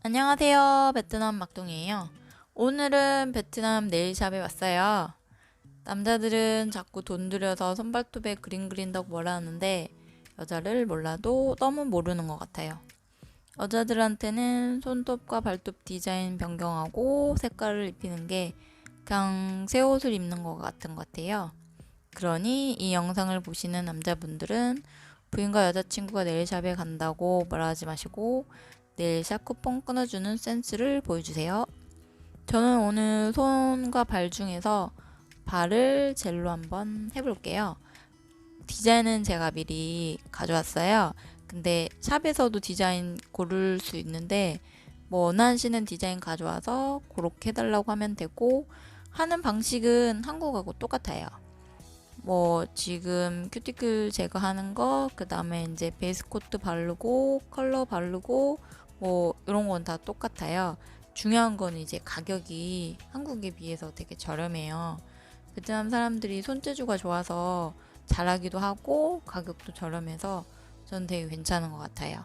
안녕하세요. 베트남 막둥이에요. 오늘은 베트남 네일샵에 왔어요. 남자들은 자꾸 돈 들여서 손발톱에 그림 그린다고 뭐라 하는데 여자를 몰라도 너무 모르는 것 같아요. 여자들한테는 손톱과 발톱 디자인 변경하고 색깔을 입히는 게 그냥 새 옷을 입는 것 같은 것 같아요. 그러니 이 영상을 보시는 남자분들은 부인과 여자친구가 네일샵에 간다고 뭐라 하지 마시고 네일샵 쿠폰 끊어주는 센스를 보여주세요. 저는 오늘 손과 발 중에서 발을 젤로 한번 해볼게요. 디자인은 제가 미리 가져왔어요. 근데 샵에서도 디자인 고를 수 있는데 뭐 원하시는 디자인 가져와서 그렇게 해달라고 하면 되고 하는 방식은 한국하고 똑같아요. 뭐 지금 큐티클 제거하는 거, 그 다음에 이제 베이스 코트 바르고 컬러 바르고 뭐 이런 건 다 똑같아요. 중요한 건 이제 가격이 한국에 비해서 되게 저렴해요. 베트남 사람들이 손재주가 좋아서 잘하기도 하고 가격도 저렴해서 전 되게 괜찮은 것 같아요.